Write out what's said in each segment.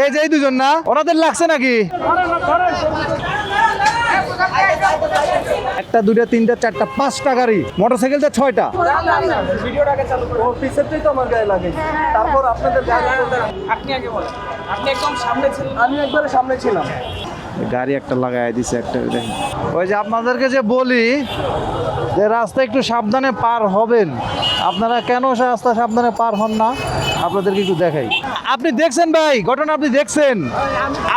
এই যে এই দুজন না ওনাদের লাগছে নাকি? একটা দুইটা তিনটা চারটা পাঁচটা গাড়ি মোটরসাইকেলটা ছয়টা। ভিডিওটাকে চালু তো আমার গায়ে লাগে তারপর আপনাদের আপনি আগে বলেন আপনি একদম সামনে ছিলেন। আমি একবারে সামনে ছিলাম। গাড়ি একটা লাগাই দিছে একটা দেখেন। ওই যে আপনাদেরকে যে বলি যে রাস্তা একটু সাবধানে পার হবেন আপনারা কেন সে রাস্তা সাবধানে পার হন না? আপনাদেরকে একটু দেখাই। আপনি দেখছেন ভাই ঘটনা আপনি দেখছেন?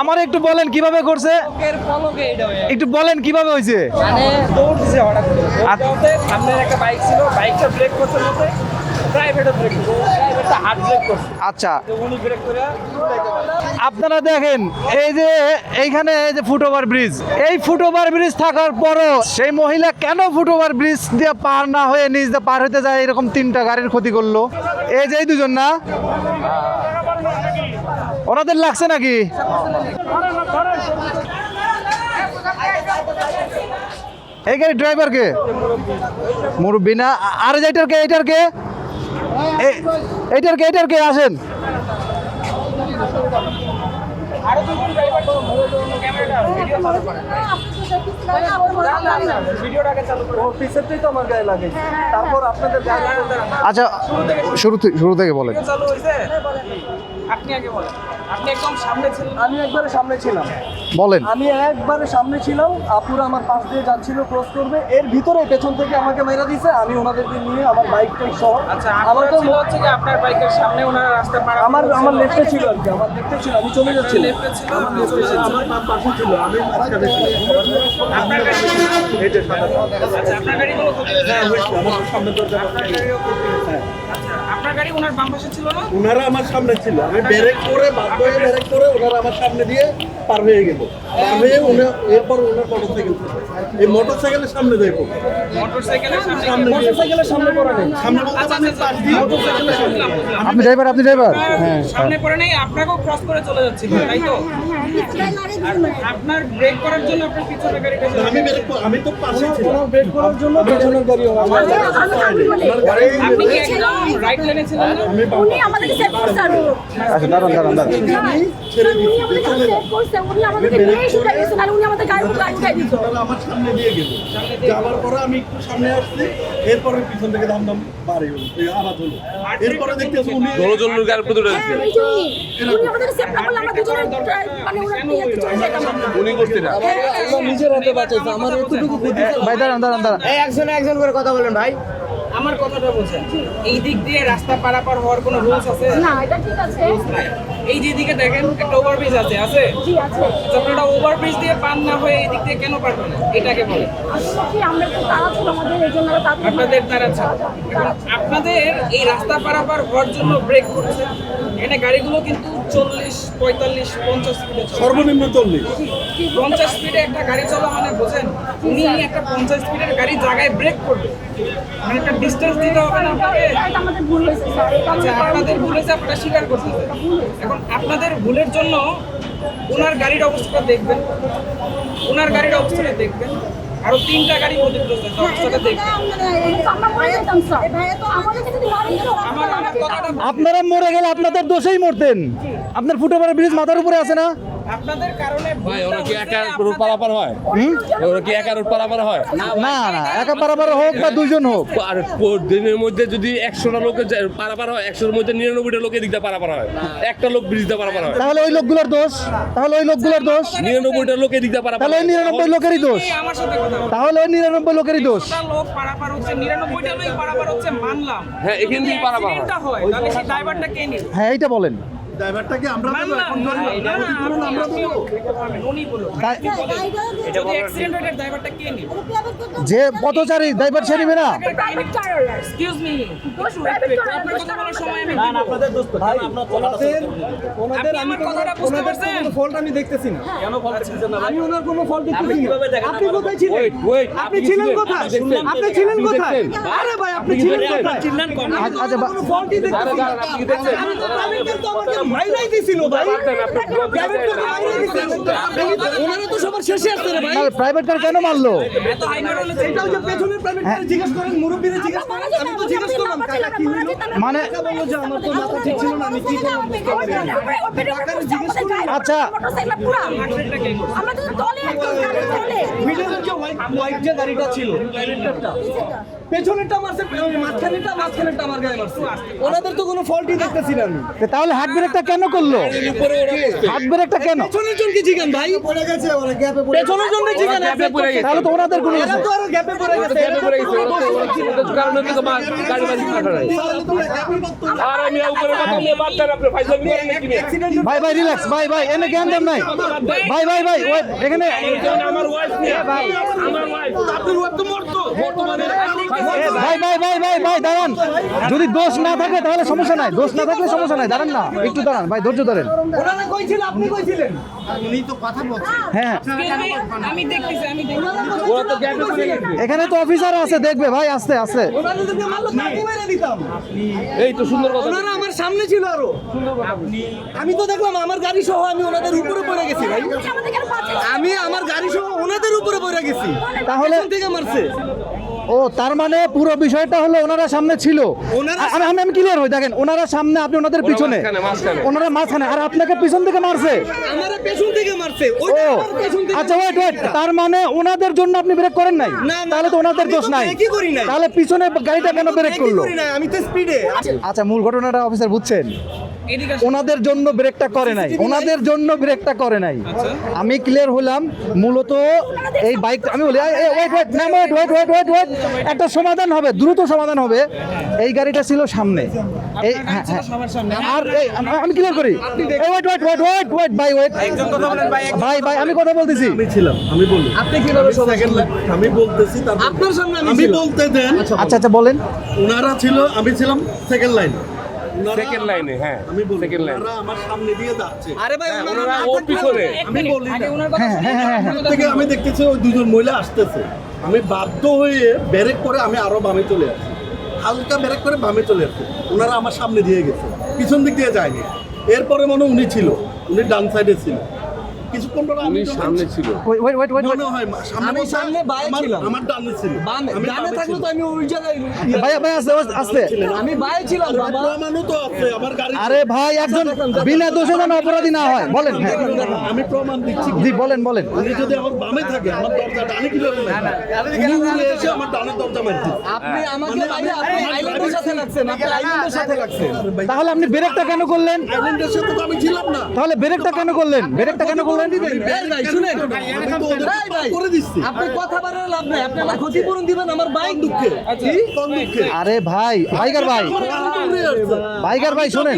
আমার একটু বলেন কীভাবে করছে? একটু বলেন কীভাবে হয়েছে? মানে দৌড় দিছে হঠাৎ করে। দৌড় দেওয়াতে সামনের একটা বাইক ছিল বাইকটা ব্রেক করতে প্রাইভেটও ব্রেক আচ্ছা। আপনারা দেখেন এই যে এইখানে এই যে ফুটওভার ব্রিজ এই ফুটওভার ব্রিজ থাকার পরও সেই মহিলা কেন ফুটওভার ব্রিজ দিয়ে পার না হয়ে নিজ দিয়ে পার হতে যায়? এরকম তিনটা গাড়ির ক্ষতি করল। এই যে এই দুজন না? ওনাদের লাগছে নাকি? এই গাড়ি ড্রাইভার কে? মুরব্বী না? আর এইটার কে এইটার কে? এ- এইটার কে এটার কে? আসেন। আচ্ছা শুরু থেকে শুরু থেকে বলেন। আপনি আগে বলেন। আপনি একদম সামনে ছিলেন। আমি একবারে সামনে ছিলাম। বলেন। আমি একবারে সামনে ছিলাম। আপুরা আমার পাশ দিয়ে যাচ্ছিল ক্রস করবে। এর ভিতরে পেছন থেকে আমাকে মেরা দিছে। আমি ওনাদেরকে নিয়ে আমার বাইকটাই সহ আচ্ছা আমার আমার ছিল হচ্ছে কি আপনার বাইকের সামনে ওনারা রাস্তা পার আমার আমার লেফটে ছিল আর কি আমার লেফটে ছিল আমি চলে যাচ্ছি লেফটে ছিল? আপনি চলে যাচ্ছেন। আপনার গাড়ি আচ্ছা আপনার গাড়িগুলো ক্ষতি হয়েছে আপনার গাড়িও ক্ষতি হয়েছে। আচ্ছা আপনার গাড়ি ওনার বাম পাশে ছিল না? ওনারা আমার সামনে ছিল। আমি ব্রেক করে বাধ্য হয়ে ব্রেক করে ওনারা আমার সামনে দিয়ে পার হয়ে গেল। পার হয়ে উনি- এরপর ওনার মোটরসাইকেল এই মোটরসাইকেলের সামনে দেয় মোটরসাইকেলের সামনে সামনে মোটরসাইকেলের সামনে পড়ে নেই। সামনে বলতে আচ্ছা আমি আচ্ছা মোটরসাইকেলের সামনে বুঝলাম আপনি ড্রাইভার আপনি ড্রাইভার হ্যাঁ সামনে পড়ে নেই আপনাকেও ক্রস করে চলে যাচ্ছিল তাই তো? আপনার ব্রেক করার জন্য আপনার পিছনে গাড়িটা আমি ব্রেক আমি তো পাশে ছিলাম। ব্রেক করার জন্য পেছনের গাড়ি আমার গাড়ি আপনি কি রাইট লাইনে ছিলেন না আমি বাম উনি আমাদেরকে সেভ করছে আরও। আচ্ছা দাঁড়ান দাঁড়ান দাঁড়ান। উনি আমাদেরকে সেভ করছে, উনি আমাদেরকে নিয়ে এসে নাহলে উনি আমাদের গাড়ি দিত। আমার সামনে দিয়ে গেল। যাওয়ার পরে আমি একটু সামনে আসছি এরপরে পিছন থেকে দাম দাম বাড়ি হলো এই হলো। এরপরে দেখতেছি উনি হ্যাঁ, এই যে উনি। উনি আমাদেরকে সেভ না করলে আমরা দুজনে মানে ওনার নিয়ে চলে যেতাম আমরা। হ্যাঁ, নিজের হাতে বাঁচাইছে আমার এতটুকু বুদ্ধি ভাই দাঁড়ান দাঁড়ান দাঁড়ান। একজন একজন করে কথা বলেন ভাই। আমার কথাটা বলছেন এই দিক দিয়ে রাস্তা পারাপার হওয়ার কোনো রুলস আছে? না, এটা ঠিক আছে। এই যে দিকে দেখেন একটা ওভারব্রিজ আছে আছে? জি, আছে। আচ্ছা, আপনারা ওভারব্রিজ দিয়ে পার না হয়ে এই দিক দিয়ে কেন পারবেন না এটাকে বলে আসলে কি আমরা একটু তাড়া ছিল আমাদের, এই জন্য আপনাদের তারা ছিল। আপনাদের এই রাস্তা পারাপার হওয়ার জন্য ব্রেক করছে। এখানে গাড়িগুলো কিন্তু চল্লিশ পঁয়তাল্লিশ পঞ্চাশ স্পিডে সর্বনিম্ন চল্লিশ। পঞ্চাশ স্পিডে একটা গাড়ি চলা মানে বোঝেন উনি একটা পঞ্চাশ স্পিডের গাড়ি জায়গায় ব্রেক করবে। মানে একটা ডিস্টেন্স দিতে হবে না আপনাকে। আচ্ছা আপনাদের ভুল হয়েছে আপনারা স্বীকার এখন আপনাদের ভুলের জন্য ওনার গাড়ির অবস্থাটা দেখবেন। ওনার গাড়ির অবস্থাটা দেখবেন। আরও তিনটা গাড়ি ক্ষতিগ্রস্ত কথাটা আপনারা মরে গেলে আপনাদের দোষেই মরতেন। আপনার ফুটওভার ব্রিজ মাথার উপরে আছে না? আপনাদের কারণে ভাই ওরা কি একা রোড পারাপার হয়? ওরা কি একা রোড পারাপার হয়? না না একা পারাপার হোক বা দুইজন হোক। আর দিনের মধ্যে যদি একশোটা লোকের যা- পারাপার হয় একশোর মধ্যে নিরানব্বইটা লোকের দিকটা পারাপার হয়। একটা লোক ব্রিজ দিয়ে পারাপার হয়। তাহলে ওই লোকগুলোর দোষ তাহলে ওই লোকগুলোর দোষ। নিরানব্বইটা লোকের দিকটা পারাপার তাহলে ওই। নিরানব্বই লোকেরই দোষ। এই আমার সাথে কথা বলো। তাহলে ওই নিরানব্বই লোকেরই দোষ। একটা লোক পারাপার হচ্ছে নিরানব্বইটা লোক পারাপার হচ্ছে মানলাম। হ্যাঁ, এখান থেকেই পারাপার হয়। accident টা হয় তাহলে সেই ড্রাইভারটা কে নিবে? হ্যাঁ এইটা বলেন। ড্রাইভারটাকে আমরা দেবো এখন আপনি বলেন। যদি accident হয়, ড্রাইভারটা কে নিবে? যে পথচারী ড্রাইভার সে নিবে না। দোষ একটু private আপনার কথা বলার সময় আমি না আপনাদের দোস্ত ভাই ওনাদের ওনাদের আমি কথাটা বুঝতে পারছেন? কোনো ফল্ট আমি দেখতেছি না। কেন ফল্ট দেখতেছেন না আমি ওনার কোনো ফল্ট দেখতেছি না। আপনি কোথায় ছিলেন? Wait, wait, আপনি ছিলেন কোথায়? আপনি ছিলেন কোথায়? আরে ভাই আপনি ছিলেন কোথায়? আচ্ছা, আচ্ছা, কোনো ফল্টই দেখতেছি না। আপনি দেখছেন? আমি তো আমাকে মাইরাই দিছিল ভাই। প্রাইভেট তো মাইরাই দিছিল? ওনারা তো সবার শেষে আসছে রে ভাই। প্রাইভেট কার কেন মারলো? এটাও যে পেছনের প্রাইভেট হ্যাঁ। জিজ্ঞেস করেন মুরব্বীরে জিজ্ঞেস করেন আমি তো জিজ্ঞেস করলাম কাকা কি মারা হইল যেতাম না। মানে বলল যে আমার তো মাথা ঠিক ছিল না আমি কি করলাম? বুঝতে পারি নাই। আচ্ছা। আমরা তো দলে একদম গাড়ির দলে। মিডলের যে হোয়াইট হোয়াইট যে গাড়িটা ছিল প্রাইভেটটা পেছনেরটা মারছে মাঝখানেরটা মাঝখানেরটা আমার গায়ে মারছে। ওনাদের তো কোনো ফল্টই দেখতেছি না আমি। তাহলে হাত ব্রেকটা কেন করল? হাত ব্রেকটা কেন? পেছনের জনকে জিগান ভাই। পড়ে গেছে ওরা গ্যাপে পড়ে পেছনের জনকে জিগান গ্যাপে পড়ে গেছে। তাহলে তো ওনাদের কোনো এরা তো আরও গ্যাপে পড়ে গেছে গ্যাপে পড়ে গেছে ওরা তো- ওরা তো- ওদের কারণে তো মা- গাড়ি বাড়ি কাটা নাই। আর আমি উপরে কথা নিয়ে বাদ দেন আপনি ফাইজলামি করেন নাকি ভাই ভাই রিল্যাক্স ভাই ভাই এনে জ্ঞান দেন নাই। ভাই ভাই ভাই এখানে আমার ওয়াইফ নিয়ে। আমার ওয়াইফ আপনার ওয়াইফ তো মরতো। ভাই ভাই ভাই ভাই ভাই দাঁড়ান। যদি দোষ না থাকে তাহলে সমস্যা নাই। দোষ না থাকলে সমস্যা নাই। দাঁড়ান না। একটু দাঁড়ান। ভাই ধৈর্য ধরেন। আপনি কইছিলেন। হ্যাঁ। আমি দেখতেছি আমি দেখতেছি। ওরা তো গ্যাপে পড়ে গেছে। এখানে তো অফিসার আছে দেখবে ভাই আস্তে আস্তে। ওনারা যদি মারলো তাকে মেরে দিতাম। এই তো সুন্দর কথা ওনারা আমার সামনে ছিল আরও। আমি তো দেখলাম আমার গাড়ি সহ আমি ওনাদের উপরে পড়ে গেছি ভাই। আমি আমার গাড়ি সহ ওনাদের উপরে পড়ে গেছি। তাহলে থেকে মারছে। ও তার মানে পুরো বিষয়টা হলো ওনারা সামনে ছিল। ওনারা- আমি আমি আমি ক্লিয়ার হই দেখেন ওনারা সামনে আপনি ওনাদের পিছনে। ওনারা মাঝখানে আর আপনাকে পিছন থেকে মারছে। পেছন থেকে মারছে। ও ওইটা আমার পেছন থেকে আচ্ছা ওয়েট ওয়েট তার মানে ওনাদের জন্য আপনি ব্রেক করেন নাই? তাহলে তো ওনাদের দোষ নাই। ব্রেকই করি নাই। তাহলে পিছনে গাড়িটা কেন ব্রেক করল? আমি তো স্পিডে আচ্ছা মূল ঘটনাটা অফিসার বুঝছেন? ওনাদের জন্য ব্রেকটা করে নাই। ওনাদের জন্য ব্রেকটা করে নাই। আমি ক্লিয়ার হলাম মূলত এই বাইক আমি বলি ওয়েট ওয়েট না wait wait wait wait wait একটা সমাধান হবে দ্রুত সমাধান হবে। এই গাড়িটা ছিল সামনে। এই হ্যাঁ, হ্যাঁ। আর আমি- ক্লিয়ার করি। Wait wait wait wait wait ভাই ওয়েট ভাই ভাই আমি কথা বলতেছি। আমি ছিলাম আমি বলি। আপনি কীভাবে আমি বলতেছি আপনার সামনে আমি আমি বলতে দেন। আচ্ছা আচ্ছা বলেন। ওনারা ছিল আমি ছিলাম সেকেন্ড লাইন সেকেন্ড লাইনে হ্যাঁ আমি বলি সেকেন্ড লাইন আমার সামনে দিয়ে যাচ্ছে। আরে ভাই ওনারা ওনারা ওর পিছনে আমি বলি আগে ওনার কথা হ্যাঁ, হ্যাঁ, হ্যাঁ, হ্যাঁ। থেকে আমি দেখতেছি ওই দুজন মহিলা আসতেছে। আমি বাধ্য হয়ে ব্যারেক করে আমি আরও বামে চলে আসি। হালকা ব্যারেক করে বামে চলে আসি। ওনারা আমার সামনে দিয়ে গেছে। পিছন দিক দিয়ে যায়নি। এরপরে মনে উনি ছিল। উনি ডান সাইডে ছিল। কিছুক্ষণ পরে আমি সামনে ছিল। ওয়েট ওয়েট ওয়েট মনে হয় সামনে আমি সামনে আমার- ছিলাম। আমার ডানে ছিল। বামে ডানে থাকলে তো আমি ওই জায়গায় ভাই ভাই আস্তে আস্তে আমি বায়ে ছিলাম বাবা। প্রমাণও তো আছে আমার গাড়ি আরে ভাই একজন বিনা দোষে যেন অপরাধী না হয়। বলেন হ্যাঁ। আমি প্রমাণ দিচ্ছি। জি বলেন বলেন। উনি যদি আমার বামে থাকে আমার দরজা ডানে কীভাবে উনি এসে আমার ডানে দরজা মারছে। আপনি আমাকে বাইরে আপনি আইল্যান্ডের সাথে লাগছেন আপনি আইল্যান্ডের সাথে লাগছেন তাহলে আপনি ব্রেকটা কেন করলেন? আইল্যান্ডের সাথে তো আমি ছিলাম না। তাহলে ব্রেকটা কেন করলেন? ব্রেকটা কেন করলেন এই ভাই শুনেন। আমি তো ওদের এই ভাই করে দিচ্ছি। আপনি কথা বাড়ার লাভ নাই। আপনি আমার ক্ষতিপূরণ দিবেন আমার বাইক দুঃখে। কি? কোন দুঃখে? আরে ভাই ভাইগার ভাই। ভাই শোনেন।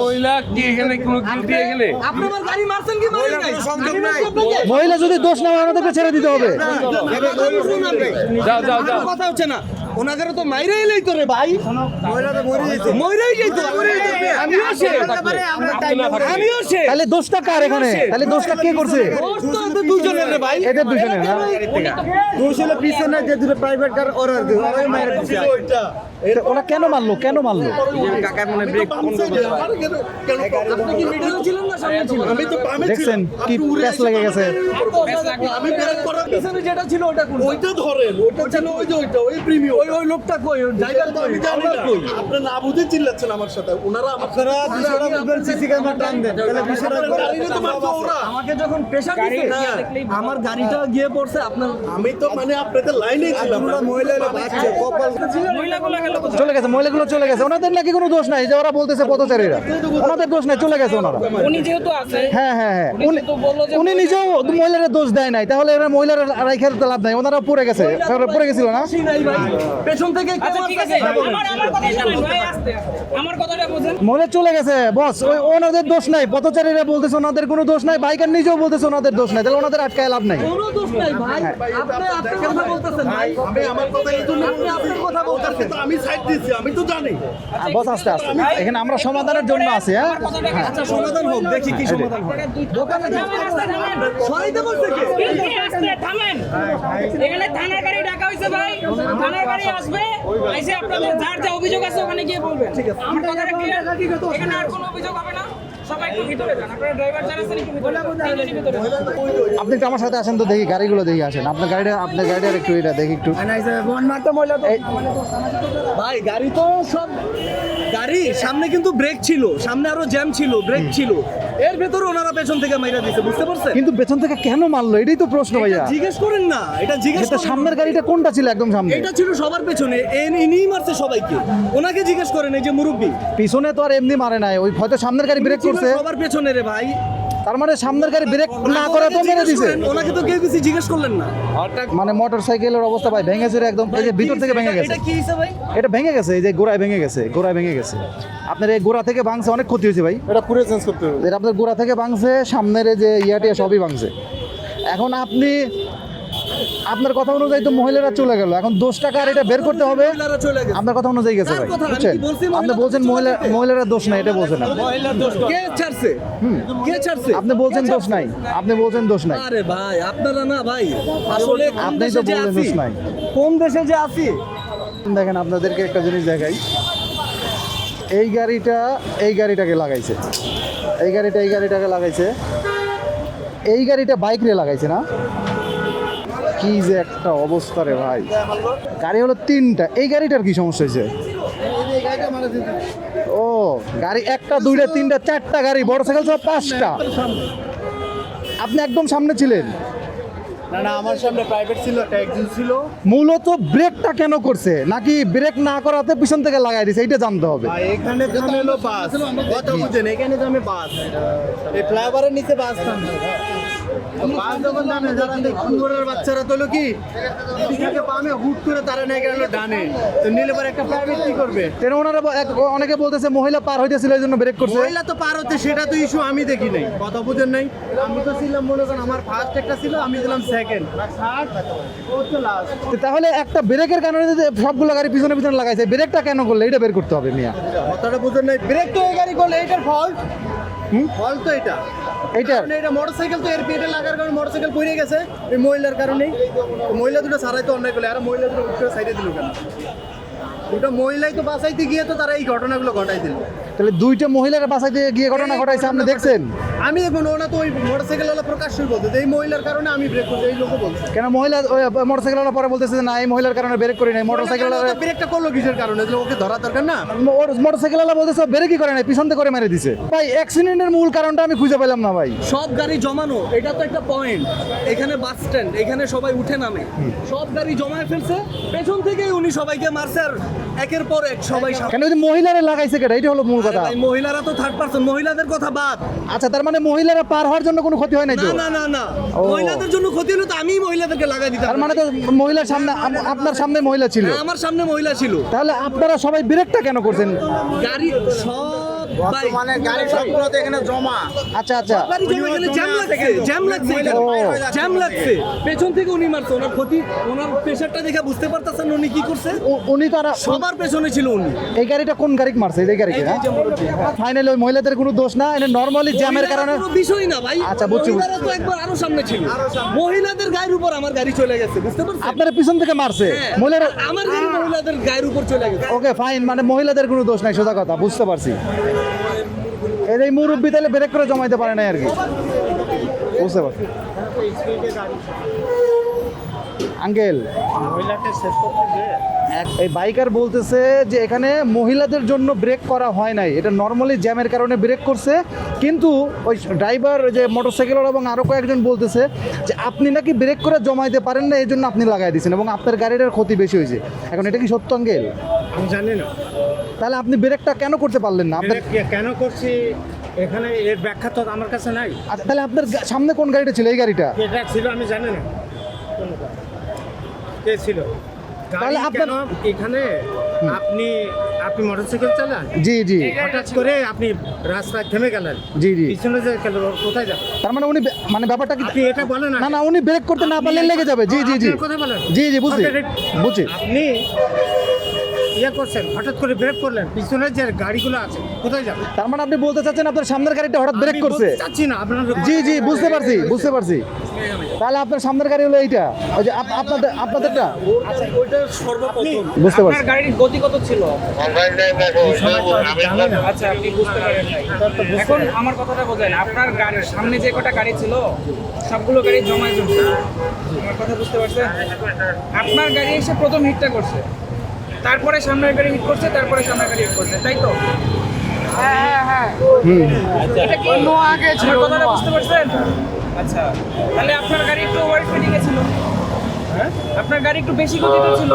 মহিলা কি এখানে কোনো গিলটি এখানে? আপনি আমার গাড়ি মারছেন কি মারেন নাই? আমি মারছি আপনাকে? মহিলা যদি দোষ না হয় ওনাদেরকে ছেড়ে দিতে হবে। কথা হচ্ছে না। ওনাদের তো মাইরে এলেই তো রে ভাই। মইরাই যাইতো আমিও সে। আমিও সে। তাহলে দোষটা কার এখানে? তাহলে দোষটা কে করছে? দোষ দুজনের রে ভাই। এদের দুজনের না ছিল ওইটা। তো ওরা কেন মারলো কেন মারলো বামসে আমার কেন- কেন problem আপনি কি মিডলে ছিলেন না সামনে ছিলেন আমি তো বামে দেখছেন কি এসে লেগে গেছে। আমি ব্রেক করার পিছনে যেটা ছিল ওটা কোন ওইটা ধরেন ওইটা ছিল ওই যে ওইটা ওই প্রিমিয়াম ওই ওই লোকটা কই ওই জায়গা আমি জানি না আপনি না বুঝে চিল্লাচ্ছেন আমার সাথে ওনারা আপনারা বিষয়টা বুঝবেন সিসি ক্যামেরা টান দেন। তাহলে বিষয়টা গাড়িতে তো মারছে ওরা। আমাকে যখন প্রেসার দিছে আমার গাড়িটা গিয়ে পড়ছে আপনার আমি তো মানে আপনাদের লাইনে ছিলাম। মহিলা মহিলাগুলো গেল কোথায়? চলে গেছে মহিলাগুলো চলে গেছে। ওনাদের নাকি কোনো দোষ নাই যে ওরা বলতেছে পথচারীরা। ওনাদের দোষ নাই চলে গেছে ওনারা। উনি যেহেতু আছে হ্যাঁ হ্যাঁ হ্যাঁ। উনি তো বলল যে উনি নিজেও মহিলারা দোষ দেয় নাই তাহলে এরা মহিলারা রাইখে দিতে লাভ নাই ওনারা পড়ে গেছে পড়ে গেছিল না? ভাই পেছন থেকে কেউ আচ্ছা মহিলা চলে গেছে বস ওই ওনাদের দোষ নাই পথচারীরা বলতেছে ওনাদের কোনো দোষ নাই বাইকার নিজেও বলতেছে ওনাদের দোষ নাই তাহলে ওনাদের আটকায় লাভ নাই। কোনো দোষ নাই ভাই। আপনি আপনার কথা বলতেছেন ভাই। আমি আমার কথা এই জন্য আপনি আপনার কথা বলতেছেন। তো আমি সাইড দিছি আমি তো জানি। বস আস্তে আস্তে। এখানে আমরা সমাধানের জন্য আছি হ্যাঁ? আচ্ছা সমাধান হোক দেখি কি সমাধান হয়। দোকানে আস্তে থামেন। সরাইতে বলছে কি? আস্তে থামেন। এখানে থানার গাড়ি ডাকা হইছে ভাই। থানার গাড়ি আসবে। আইসে আপনাদের যার যা অভিযোগ আছে ওখানে গিয়ে বলবেন। আমার কথাটা ক্লিয়ার এখানে আর কোনো অভিযোগ হবে না? আপনি আমার সাথে আসেন তো দেখি গাড়িগুলো দেখি আসেন। আপনার গাড়িটা আপনার গাড়িটার একটু এটা দেখি একটু। ভাই গাড়ি তো সব গাড়ি সামনে কিন্তু ব্রেক ছিল। সামনে আরও জ্যাম ছিল ব্রেক ছিল। এর ভেতরে ওনারা পেছন থেকে মাইরা দিছে বুঝতে পারছেন? কিন্তু পেছন থেকে কেন মারলো? এটাই তো প্রশ্ন ভাইয়া। জিজ্ঞেস করেন না এটা জিজ্ঞেস এটা করেন। সামনের গাড়িটা কোনটা ছিল একদম সামনে? এটা ছিল সবার পেছনে। ইনিই মারছে সবাইকে। ওনাকে জিজ্ঞেস করেন এই যে মুরব্বী। পিছনে তো আর এমনি মারে নাই। ওই হয়তো সামনের গাড়ি ব্রেক করছে। সবার পেছনে রে ভাই। তার মানে সামনের গাড়ি ব্রেক না করে তো মেরে দিছে। ওনাকে তো কেউ কিছু জিজ্ঞেস করলেন না। মানে মোটর সাইকেলের অবস্থা ভাই ভেঙেছে রে একদম। এই যে ভিতর থেকে ভেঙে গেছে। এটা কি হিসাব ভাই? এটা ভেঙে গেছে এই যে গোড়ায় ভেঙে গেছে গোড়ায় ভেঙে গেছে। আপনার এই গোড়া থেকে ভাঙছে অনেক ক্ষতি হয়েছে ভাই। এটা পুরো চেঞ্জ করতে হবে। এটা আপনার গোড়া থেকে ভাঙছে সামনের এই যে ইয়াটি সবই ভাঙছে। এখন আপনি আপনার কথা অনুযায়ী তো মহিলারা চলে গেল। এখন দোষ টাকা আর এটা বের করতে হবে। আপনার কথা অনুযায়ী গেছে ভাই কথা? বুঝছেন? আপনি বলছেন মহিলা মহিলারা দোষ নাই এটা বলছেন আপনি। কে ছাড়ছে? কে ছাড়ছে? আপনি বলছেন দোষ নাই। আপনি বলছেন দোষ নাই। আরে ভাই আপনারা না ভাই আসলে আপনি তো আছি? দোষ নাই। কোন দেশে যে আছি? দেখেন আপনাদেরকে একটা জিনিস দেখাই। এই গাড়িটা এই গাড়িটাকে লাগাইছে। এই গাড়িটা এই গাড়িটাকে লাগাইছে। এই গাড়িটা বাইক রে লাগাইছে না? কি যে একটা অবস্থা রে ভাই। গাড়ি হলো তিনটা এই গাড়িটার কি সমস্যা হয়েছে? ও গাড়ি একটা দুইটা তিনটা চারটা গাড়ি বড় সাইকেল সব পাঁচটা। আপনি একদম সামনে ছিলেন। না না আমার সামনে প্রাইভেট ছিল একজন ছিল। মূলত ব্রেকটা কেন করছে? নাকি ব্রেক না করাতে পিছন থেকে লাগাই দিছে? এইটা জানতে হবে। এখানে থামে হলো বাস কথা বুঝেন এখানে থামে বাস এই ফ্লাইওভারের নিচে বাস থামে যখন যারা বাচ্চারা তো হলো কি এদিকে পামে হুট করে তারা নিয়ে গেল ডানে। তো নিলে পরে একটা প্রাইভেট কি করবে। তেন ওনারা অনেকে বলতেছে মহিলা পার হইতেছিল এই জন্য ব্রেক করছে। মহিলা তো পার হচ্ছে সেটা তো ইস্যু আমি দেখি নাই কথা বুঝেন নাই। আমি তো ছিলাম মনে করেন আমার ফার্স্ট একটা ছিল আমি দিলাম সেকেন্ড তাহলে একটা ব্রেকের কারণে যদি সবগুলো গাড়ি পিছনে পিছনে লাগাইছে ব্রেকটা কেন করলে? এটা বের করতে হবে মিয়া। কথাটা বুঝেন নাই ব্রেক তো এই গাড়ি করলে এটার ফল্ট ফল্ট তো এটা কারণ এটা মোটরসাইকেল তো এর পেটে লাগার কারণে মোটরসাইকেল পড়ে গেছে। এই মহিলার কারণেই। মহিলা দুটো সারাই তো অন্যায় করলে, আর মহিলা দুটো উঠে সাইডে দিল কেন? দুটো মহিলাই তো বাঁচাইতে গিয়ে তো তারা এই ঘটনাগুলো ঘটাই দিল তাহলে দুইটা মহিলার বাসাইতে গিয়ে ঘটনা ঘটাইছে আপনি দেখছেন? আমি এখন ওনা তো ওই মোটরসাইকেল ওলা প্রকাশ্যই বলতে এই মহিলার কারণে আমি ব্রেক করছি এই লোকও বলছে। কেন মহিলা মোটরসাইকেল পরে বলতেছে যে না এই মহিলার কারণে ব্রেক করি নাই। মোটরসাইকেল ব্রেকটা করল কিসের কারণে? যে ওকে ধরা দরকার না? মোটরসাইকেল বলতেছে ব্রেক কি করে নাই পিছন থেকে করে মেরে দিছে। ভাই অ্যাক্সিডেন্টের মূল কারণটা আমি খুঁজে পেলাম না ভাই। সব গাড়ি জমানো এটা তো একটা পয়েন্ট এখানে বাস স্ট্যান্ড এখানে সবাই উঠে নামে। সব গাড়ি জমায় ফেলছে। পেছন থেকেই উনি সবাইকে মারছে আর একের পর এক সবাই কেন ওই মহিলারা লাগাইছে কেটা? এটা হলো মূল কথা। মহিলারা তো থার্ড পারসন মহিলাদের কথা বাদ। আচ্ছা তার মানে মহিলারা পার হওয়ার জন্য কোনো ক্ষতি হয় না না না না। মহিলাদের জন্য ক্ষতি হলো তো আমি মহিলাদেরকে লাগাই দিতাম। তার মানে তো মহিলার সামনে আপনার সামনে মহিলা ছিল। হ্যাঁ, আমার সামনে মহিলা ছিল। তাহলে আপনারা সবাই ব্রেকটা কেন করছেন? গাড়ি সব ভাই, মানে গাড়ি সবগুলো এখানে জমা। আচ্ছা আচ্ছা। গাড়ি জমে গেলে জ্যাম লাগছে জ্যাম লাগছে জ্যাম লাগছে। পেছন থেকে উনি মারছে ওনার ক্ষতি ওনার প্রেশারটা দেখে বুঝতে পারতেছেন উনি কি করছে। উনি তো সবার পেছনে ছিল উনি। এই গাড়িটা কোন গাড়ি মারছে? এই গাড়িকে এই যে মুরব্বি। ফাইনালি ওই মহিলাদের কোনো দোষ না এটা নর্মালি জ্যামের কারণে কোনো বিষয় না ভাই। আচ্ছা, বুঝছি, বুঝছি। মহিলারা তো একবার আরও সামনে ছিল। মহিলাদের গায়ের উপর আমার গাড়ি চলে গেছে বুঝতে পারছেন? আপনারা পিছন থেকে মারছে। হ্যাঁ, মহিলারা আমার গাড়ি মহিলাদের গায়ের উপর চলে গেছে। ওকে ফাইন মানে মহিলাদের কোনো দোষ নাই সোজা কথা বুঝতে পারছি। এর এই মুরব্বি তাহলে ব্রেক করে জমাইতে পারে না আর কি। বুঝতে পারছি। আঙ্কেল। এক- এই বাইকার বলতেছে যে এখানে মহিলাদের জন্য ব্রেক করা হয় নাই। এটা নর্মালি জ্যামের কারণে ব্রেক করছে। কিন্তু ওই ড্রাইভার যে মোটরসাইকেল এবং আরও কয়েকজন বলতেছে যে আপনি নাকি ব্রেক করে জমাইতে পারেন না এই জন্য আপনি লাগাই দিয়েছেন এবং আপনার গাড়িটার ক্ষতি বেশি হয়েছে। এখন এটা কি সত্য আঙ্কেল? আমি জানি না। তাহলে আপনি ব্রেকটা কেন করতে পারলেন না? আপনার কেন করছি? এখানে এর ব্যাখ্যা তো আমার কাছে নাই। আচ্ছা, তাহলে আপনার সামনে কোন গাড়িটা ছিল? এই গাড়িটা? এটা ছিল আমি জানি না। কে ছিল? তাহলে আপনার- এখানে? আপনি আপনি মোটরসাইকেল চালান? জি জি। হঠাৎ করে আপনি রাস্তায় থেমে গেলেন। জি জি। পিছনে যে গেল কোথায় যাবে তার মানে উনি মানে ব্যাপারটা কি এটা বলেন না না উনি ব্রেক করতে না পারলে লেগে যাবে। জি জি জি। কথা বলেন। জি জি বুঝছি। বুঝছি। আপনি ইয়ে করছেন হঠাৎ করে ব্রেক করলেন পিছনের যে গাড়িগুলো আছে কোথায় যাবে? তার মানে আপনি বলতে চাচ্ছেন আপনার সামনের গাড়িটা হঠাৎ ব্রেক করছে? চাচ্ছি না আপনার জি জি বুঝতে পারছি বুঝতে পারছি। তাহলে আপনার সামনের গাড়ি হলো এইটা। ওই যে আপনাদের আপনাদেরটা? ওইটা সর্বপ্রথম। বুঝতে পারছি। আপনার গাড়ির গতি কত ছিল? আচ্ছা আপনি বুঝতে পারেন নাই। এখন আমার কথাটা বোঝেন আপনার গাড়ির সামনে যে কটা গাড়ি ছিল সবগুলো গাড়ি জমায় জমছে। আমার কথা বুঝতে পারছেন? আপনার গাড়ি এসে প্রথম হিটটা করছে। তারপরে সামনের গাড়ি হিট করছে তারপরে সামনের গাড়ি হিট করছে তাই তো? হ্যাঁ হ্যাঁ এটা কি আগে ছিল? কথাটা বুঝতে পারছেন? আচ্ছা তাহলে আপনার গাড়ি একটু ওভার স্পিডিং ছিল আপনার গাড়ি একটু বেশি গতিতে ছিল।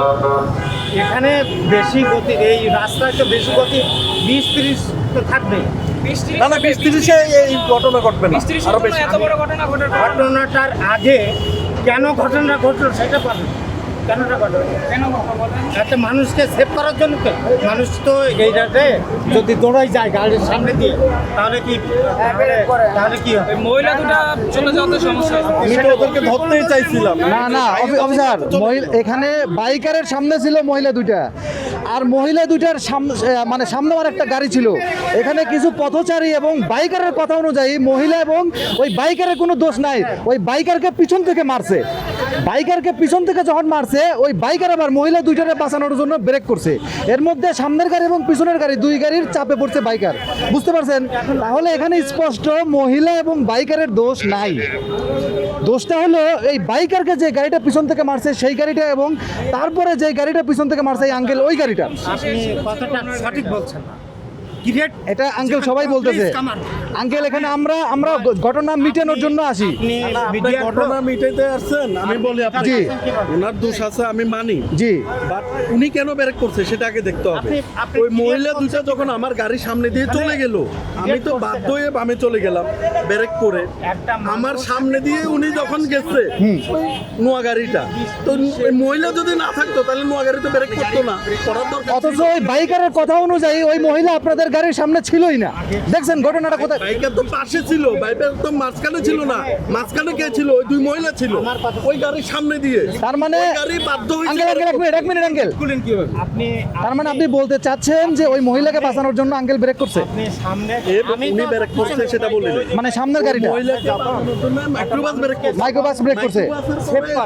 এখানে বেশি গতি এই রাস্তায় তো বেশি গতি বিশ তিরিশ তো থাকবেই। বিশ ত্রিশ না না বিশ তিরিশে এই ঘটনা ঘটবে না বিশ আরও বেশি। এত বড় ঘটনা ঘটার ঘটনাটার আগে কেন ঘটনা ঘটলো সেটা পাবেন। একটা মানুষকে সেভ করার জন্য তো। মানুষ তো এইটাতে যদি দৌড়াই যায় গাড়ির সামনে দিয়ে তাহলে কি তাহলে কি হবে? মহিলা দুটা চলে যাওয়াতে সমস্যা আমি তো ওদেরকে ধরতেই চাইছিলাম। না না অফিসার এখানে বাইকারের সামনে ছিল মহিলা দুইটা। আর মহিলা দুইটার সামনে মানে সামনে আর একটা গাড়ি ছিল। এখানে কিছু পথচারী এবং বাইকারের কথা অনুযায়ী মহিলা এবং ওই বাইকারের কোনো দোষ নাই। ওই বাইকারকে পিছন থেকে মারছে। বাইকারকে পিছন থেকে যখন মারছে ওই বাইকার আবার মহিলা দুইটারে বাঁচানোর জন্য ব্রেক করছে। এর মধ্যে সামনের গাড়ি এবং পিছনের গাড়ি দুই গাড়ির চাপে পড়ছে বাইকার। বুঝতে পারছেন? তাহলে এখানে স্পষ্ট মহিলা এবং বাইকারের দোষ নাই। দোষটা হলো এই বাইকারকে যে গাড়িটা পিছন থেকে মারছে সেই গাড়িটা এবং তারপরে যে গাড়িটা পিছন থেকে মারছে এই আঙ্কেল ওই গাড়িটা। সঠিক বলছেন? না এটা আঙ্কেল সবাই বলতেছে। আঙ্কেল এখানে আমরা আমরা ঘটনা মিটানোর জন্য আসি। ঘটনা মিটাইতে আসছেন আমি বলি আপনি ওনার দোষ আছে আমি মানি। জি। বাট উনি কেন ব্রেক করছে সেটা আগে দেখতে হবে। ওই মহিলা। দুইটা যখন আমার গাড়ির সামনে দিয়ে চলে গেল আমি তো বাধ্য হয়ে বামে চলে গেলাম ব্রেক করে। আমার সামনে দিয়ে উনি যখন গেছে ওই নোয়া গাড়িটা তো মহিলা যদি না থাকতো তাহলে নোয়া গাড়ি তো ব্রেক করতো না। করার দরকার অথচ ওই বাইকারের কথা অনুযায়ী ওই মহিলা আপনাদের গাড়ির সামনে ছিলই না। দেখছেন ঘটনাটা কোথায়? বাইকের তো পাশে ছিল বাইকের তো মাঝখানে ছিল না। মাঝখানে কে ছিল? ওই দুই মহিলা ছিল। ওই গাড়ির সামনে দিয়ে। তার মানে গাড়ি বাধ্য হয়েছে আঙ্কেল আঙ্কেল এক মিনিট এক মিনিট আঙ্কেল। আপনি তার মানে আপনি বলতে চাচ্ছেন যে ওই মহিলাকে বাঁচানোর জন্য আঙ্কেল ব্রেক করছে? আপনি সামনে আমি উনি ব্রেক করছে সেটা বলি মানে সামনের গাড়িটা? মহিলাকে বাঁচানোর জন্য মাইক্রোবাস ব্রেক করছে। মাইক্রোবাস ব্রেক করছে।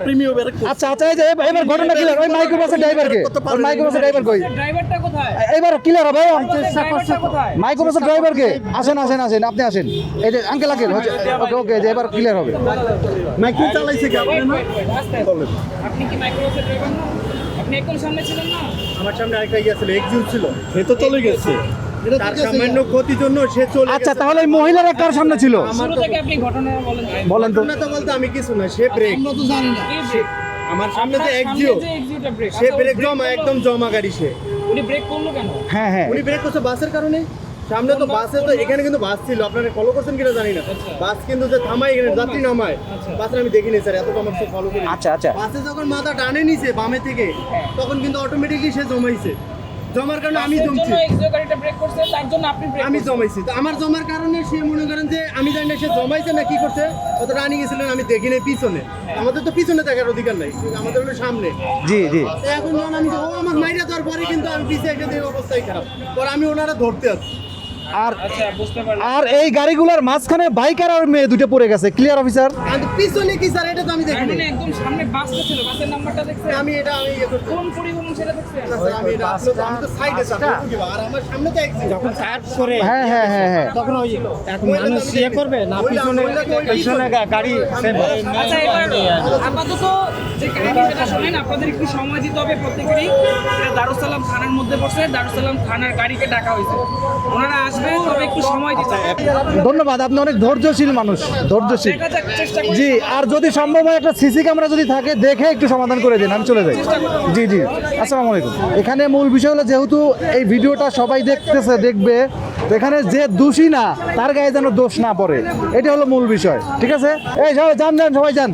প্রিমিয় ব্রেক করছে। আচ্ছা আচ্ছা এই যে এবার- ঘটনা ক্লিয়ার ওই মাইক্রোবাসের ড্রাইভারকে ওই মাইক্রোবাসের ড্রাইভার কই? ড্রাইভারটা কোথায়? এবার ক্লিয়ার হবে কোথায় মাইক্রোবাসের ড্রাইভারকে আসেন আসেন আসেন আপনি আসেন। এই যে আঙ্কেল আঙ্কেল ওকে ওকে যে এবার ক্লিয়ার হবে। মাইক্রো চালাইছে কি আপনি না? আপনি কি মাইক্রোবাসের ড্রাইভার না? আপনি একদম সামনে ছিলেন না? আমার সামনে আরেকটা ইয়ে এক্সিট ছিল। সে তো চলে গেছে। ক্ষতির জন্য সে চলে আচ্ছা তাহলে ওই মহিলারা কার সামনে ছিল? শুরু থেকে বলেন? বলেন তো। বলতে আমি কিছু না সে ব্রেক আমার সামনে যে আপনার এক্সিও সামনে যে সে ব্রেক জমা একদম জমা গাড়ি সে। উনি ব্রেক করল কেন? হ্যাঁ হ্যাঁ। উনি ব্রেক করছে বাসের কারণে? সামনে তো বাসে তো এখানে কিন্তু বাস ছিল। আপনারা ফলো করছেন কিনা জানি না। বাস কিন্তু যে থামায় এখানে যাত্রী নামায়। বাসের আমি দেখিনি স্যার। এত আমার ফলো করি আচ্ছা আচ্ছা। বাসে যখন মাথা টানে নিছে বামে থেকে তখন কিন্তু অটোমেটিকলি সে জমাইছে। জমার কারণে আমি জমছি। গাড়িটা ব্রেক করছে তার জন্য আপনি আমি জমাইছি। তো আমার জমার কারণে সে মনে করেন যে আমি জানি না সে জমাইছে না কি করছে অত রানি গেছিলেন আমি দেখি নাই পিছনে। আমাদের তো পিছনে দেখার অধিকার নাই আমাদের হলো সামনে। জি জি। এখন যখন আমি ও আমার মাইরা দেওয়ার পরে কিন্তু আমি পিছিয়ে একটা অবস্থাই খারাপ। পরে আমি ওনারা ধরতে আসছি। আর আচ্ছা বুঝতে পারলাম। আর এই গাড়িগুলোর মাঝখানে বাইকার আর মেয়ে দুটো পড়ে গেছে ক্লিয়ার অফিসার আর পিছনে কি স্যার? এটা তো আমি দেখিনি। মানে একদম সামনে বাসটা ছিল বাসের নাম্বারটা দেখছেন? আমি এটা আমি ইয়ে কোন পরিবহন সেটা দেখছেন? স্যার, আমি এটা আমি তো সাইডে স্যার আর আমার সামনে তো exit। যখন করে হ্যাঁ হ্যাঁ হ্যাঁ হ্যাঁ। তখন ওই এক মানুষ ইয়ে করবে না পিছনে পিছনে গাড়ি আচ্ছা এবার আপাতত যে কাহিনী সেটা শোনেন আপনাদের একটু সময় দিতে হবে প্রত্যেকেরই। দারুসালাম থানার মধ্যে পড়ছে দারুসালাম থানার গাড়িকে ডাকা হয়েছে। ওনারা আসবে তবে একটু সময় দিতে ধন্যবাদ আপনি অনেক ধৈর্যশীল মানুষ ধৈর্যশীল। জি আর যদি সম্ভব হয় একটা সিসি ক্যামেরা যদি থাকে দেখে একটু সমাধান করে দিন আমি চলে যাই। জি জি আসসালামু আলাইকুম। এখানে মূল বিষয় হলো যেহেতু এই ভিডিওটা সবাই দেখতেছে দেখবে এখানে যে দোষী না, তার গায়ে যেন দোষ না পড়ে। এটা হলো মূল বিষয়, ঠিক আছে? এই সবাই যান যান, সবাই যান।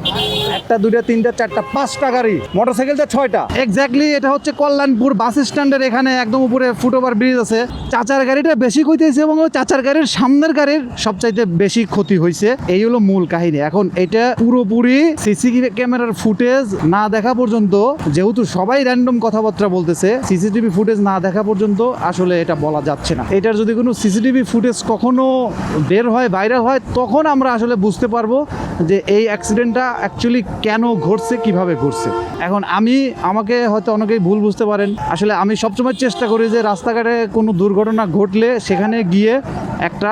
একটা, দুইটা, তিনটা, চারটা, পাঁচটা গাড়ি মোটর মোটরসাইকেলটা ছয়টা। এক্স্যাক্টলি এটা হচ্ছে কল্যাণপুর বাস স্ট্যান্ডের এখানে একদম উপরে ফুটওভার ব্রিজ আছে। চাচার গাড়িটা বেশি ক্ষতিছে এবং চাচার গাড়ির সামনের গাড়ির সবচাইতে বেশি ক্ষতি হয়েছে এই হলো মূল কাহিনী। এখন এটা পুরোপুরি সিসি ক্যামেরার ফুটেজ না দেখা পর্যন্ত, যেহেতু সবাই র্যান্ডম কথাবার্তা বলতেছে, সিসিটিভি ফুটেজ না দেখা পর্যন্ত আসলে এটা বলা যাচ্ছে না। এটার যদি কোনো সিসিটিভি ফুটেজ কখনো বের হয়, ভাইরাল হয়, তখন আমরা আসলে বুঝতে পারব যে এই অ্যাক্সিডেন্টটা অ্যাকচুয়ালি কেন ঘটছে, কীভাবে ঘটছে। এখন আমি, আমাকে হয়তো অনেকেই ভুল বুঝতে পারেন। আসলে আমি সবসময় চেষ্টা করি যে রাস্তাঘাটে কোনো দুর্ঘটনা ঘটলে সেখানে গিয়ে একটা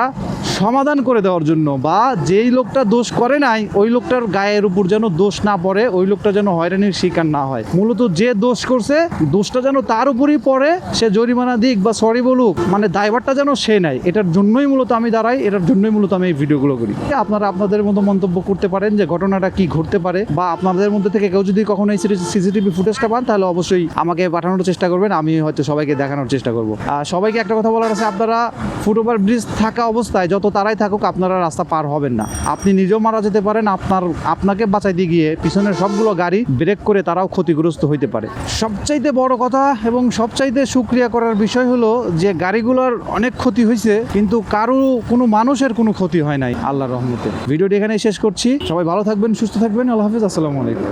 সমাধান করে দেওয়ার জন্য বা যেই লোকটা দোষ করে নাই, ওই লোকটার গায়ের উপর যেন দোষ না পড়ে, ওই লোকটা যেন হয়রানির শিকার না হয়। মূলত যে দোষ করছে, দোষটা যেন তার উপরই পড়ে, সে জরিমানা দিক বা সরি বলুক মানে দায়ভারটা যেন সে নেয় এটার জন্যই মূলত আমি দাঁড়াই, এটার জন্যই মূলত আমি এই ভিডিওগুলো করি। আপনারা আপনাদের মতো মন্তব্য করতে পারেন যে ঘটনাটা কি ঘটতে পারে, বা আপনাদের মধ্যে থেকে কেউ যদি কখনো এই সিসিটিভি ফুটেজটা পান, তাহলে অবশ্যই আমাকে পাঠানোর চেষ্টা করবেন, আমি হয়তো সবাইকে দেখানোর চেষ্টা করব। সবাইকে একটা কথা বলার আছে, আপনারা ফুটওভার ব্রিজ থাকা অবস্থায় যত তারাই থাকুক, আপনারা রাস্তা পার হবেন না। আপনি নিজেও মারা যেতে পারেন, আপনার আপনাকে বাঁচাইতে গিয়ে পিছনের সবগুলো গাড়ি ব্রেক করে তারাও ক্ষতিগ্রস্ত হইতে পারে। সবচাইতে বড় কথা এবং সবচাইতে সুক্রিয়া করার বিষয় হলো যে গাড়িগুলোর অনেক ক্ষতি হয়েছে, কিন্তু কারও কোনো মানুষের কোনো ক্ষতি হয় নাই, আল্লাহর রহমতে। ভিডিওটি এখানে শেষ করছি। সবাই ভালো থাকবেন, সুস্থ থাকবেন। আল্লাহ হাফিজ, আসসালামু আলাইকুম।